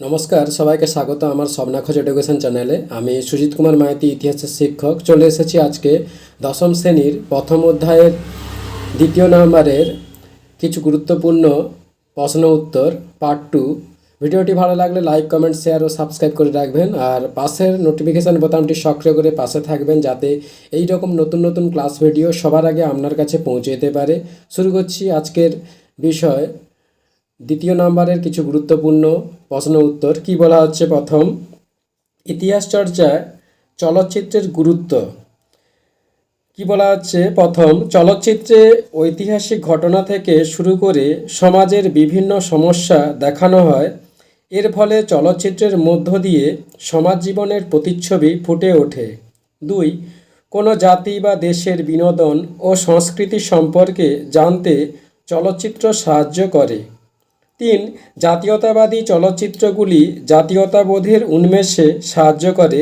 নমস্কার, সবাইকে স্বাগত আমার স্বপ্নাখোঁজ এডুকেশন চ্যানেলে। আমি সুজিত কুমার মাইতি ইতিহাসের শিক্ষক। চলে এসেছি আজকে দশম শ্রেণির প্রথম অধ্যায়ের দ্বিতীয় নম্বরের কিছু গুরুত্বপূর্ণ প্রশ্ন উত্তর পার্ট টু ভিডিওটি ভালো লাগলে লাইক কমেন্ট শেয়ার ও সাবস্ক্রাইব করে রাখবেন। আর পাশের নোটিফিকেশান বোতামটি সক্রিয় করে পাশে থাকবেন যাতে এই রকম নতুন নতুন ক্লাস ভিডিও সবার আগে আপনার কাছে পৌঁছে যেতে পারে। শুরু করছি আজকের বিষয় দ্বিতীয় নম্বরের কিছু গুরুত্বপূর্ণ প্রশ্ন উত্তর। কি বলা হচ্ছে প্রথম? ইতিহাস চর্চায় চলচ্চিত্রের গুরুত্ব। কি বলা হচ্ছে প্রথম? চলচ্চিত্রে ঐতিহাসিক ঘটনা থেকে শুরু করে সমাজের বিভিন্ন সমস্যা দেখানো হয়। এর ফলে চলচ্চিত্রের মধ্য দিয়ে সমাজ জীবনের প্রতিচ্ছবি ফুটে ওঠে। দুই, কোনো জাতি বা দেশের বিনোদন ও সংস্কৃতি সম্পর্কে জানতে চলচ্চিত্র সাহায্য করে। তিন, জাতীয়তাবাদী চলচ্চিত্রগুলি জাতীয়তাবোধের উন্মেষে সাহায্য করে,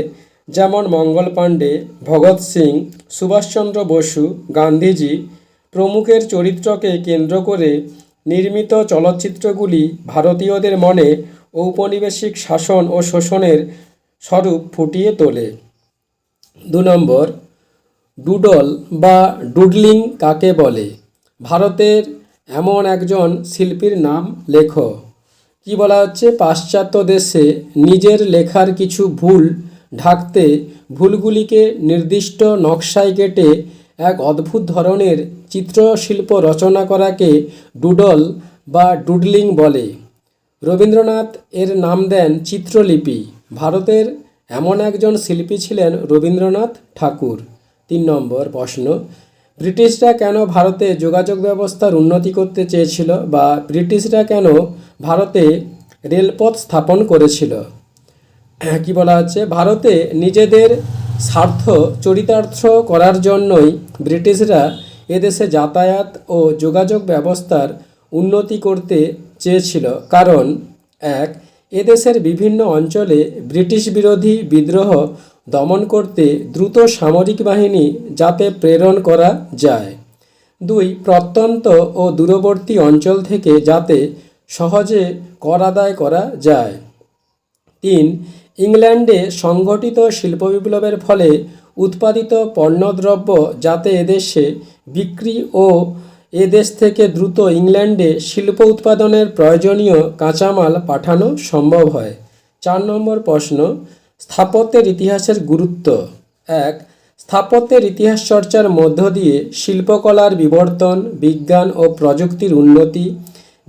যেমন মঙ্গল পাণ্ডে, ভগৎ সিং, সুভাষচন্দ্র বসু, গান্ধীজি প্রমুখের চরিত্রকে কেন্দ্র করে নির্মিত চলচ্চিত্রগুলি ভারতীয়দের মনে ঔপনিবেশিক শাসন ও শোষণের স্বরূপ ফুটিয়ে তোলে। দু নম্বর, ডুডল বা ডুডলিং কাকে বলে? ভারতের এমন একজন শিল্পীর নাম লেখো। কি বলা হচ্ছে? পাশ্চাত্য দেশে নিজের লেখার কিছু ভুল ঢাকতে ভুলগুলিকে নির্দিষ্ট নকশায় কেটে এক অদ্ভুত ধরনের চিত্রশিল্প রচনা করাকে ডুডল বা ডুডলিং বলে। রবীন্দ্রনাথ এর নাম দেন চিত্রলিপি। ভারতের এমন একজন শিল্পী ছিলেন রবীন্দ্রনাথ ঠাকুর। তিন নম্বর প্রশ্ন ব্রিটিশরা কেন ভারতে যোগাযোগ ব্যবস্থার উন্নতি করতে চেয়েছিল বা ব্রিটিশরা কেন ভারতে রেলপথ স্থাপন করেছিল? কি বলা হচ্ছে ভারতে নিজেদের স্বার্থ চরিতার্থ করার জন্যই ব্রিটিশরা এদেশে যাতায়াত ও যোগাযোগ ব্যবস্থার উন্নতি করতে চেয়েছিল। কারণ, এক, এদেশের বিভিন্ন অঞ্চলে ব্রিটিশ বিরোধী বিদ্রোহ দমন করতে দ্রুত সামরিক বাহিনী যাতে প্রেরণ করা যায়। দুই, প্রত্যন্ত ও দূরবর্তী অঞ্চল থেকে যাতে সহজে কর আদায় করা যায়। তিন, ইংল্যান্ডে সংগঠিত শিল্প বিপ্লবের ফলে উৎপাদিত পণ্যদ্রব্য যাতে এদেশে বিক্রি ও এদেশ থেকে দ্রুত ইংল্যান্ডে শিল্প উৎপাদনের প্রয়োজনীয় কাঁচামাল পাঠানো সম্ভব হয়। চার নম্বর প্রশ্ন স্থাপত্যের ইতিহাসের গুরুত্ব। এক, স্থাপত্যের ইতিহাস চর্চার মধ্য দিয়ে শিল্পকলার বিবর্তন, বিজ্ঞান ও প্রযুক্তির উন্নতি,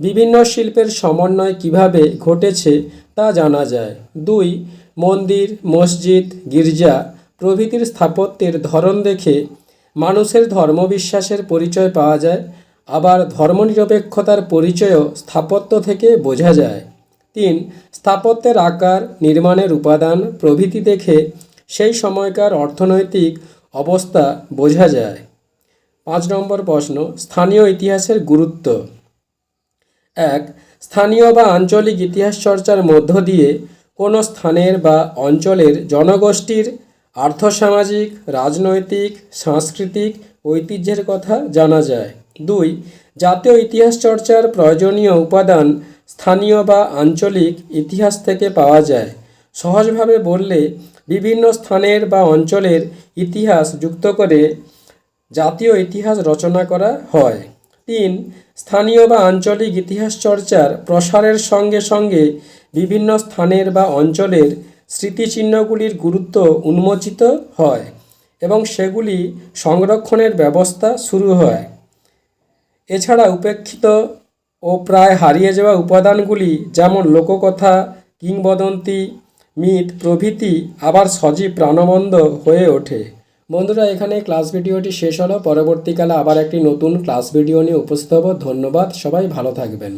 বিভিন্ন শিল্পের সমন্বয় কীভাবে ঘটেছে তা জানা যায়। দুই, মন্দির, মসজিদ, গির্জা প্রভৃতির স্থাপত্যের ধরন দেখে মানুষের ধর্মবিশ্বাসের পরিচয় পাওয়া যায়, আবার ধর্মনিরপেক্ষতার পরিচয়ও স্থাপত্য থেকে বোঝা যায়। তিন স্থাপত্যের আকার, নির্মাণের উপাদান প্রভৃতি দেখে সেই সময়কার অর্থনৈতিক অবস্থা বোঝা যায়। পাঁচ নম্বর প্রশ্ন, স্থানীয় ইতিহাসের গুরুত্ব। এক, স্থানীয় বা আঞ্চলিক ইতিহাস চর্চার মধ্য দিয়ে কোনো স্থানের বা অঞ্চলের জনগোষ্ঠীর আর্থসামাজিক, রাজনৈতিক, সাংস্কৃতিক ঐতিহ্যের কথা জানা যায়। দুই, জাতীয় ইতিহাস চর্চার প্রয়োজনীয় উপাদান স্থানীয় বা আঞ্চলিক ইতিহাস থেকে পাওয়া যায়। সহজভাবে বললে, বিভিন্ন স্থানের বা অঞ্চলের ইতিহাস যুক্ত করে জাতীয় ইতিহাস রচনা করা হয়। তিন, স্থানীয় বা আঞ্চলিক ইতিহাস চর্চার প্রসারের সঙ্গে সঙ্গে বিভিন্ন স্থানের বা অঞ্চলের স্মৃতিচিহ্নগুলির গুরুত্ব উন্মোচিত হয় এবং সেগুলি সংরক্ষণের ব্যবস্থা শুরু হয়। এছাড়া উপেক্ষিত ও প্রায় হারিয়ে যাওয়া উপাদানগুলি যেমন লোককথা, কিংবদন্তি, মিথ প্রভৃতি আবার সজীব প্রাণবন্ধ হয়ে ওঠে। বন্ধুরা, এখানে ক্লাস ভিডিওটি শেষ হলো। পরবর্তীকালে আবার একটি নতুন ক্লাস ভিডিও নিয়ে উপস্থিত হব। ধন্যবাদ, সবাই ভালো থাকবেন।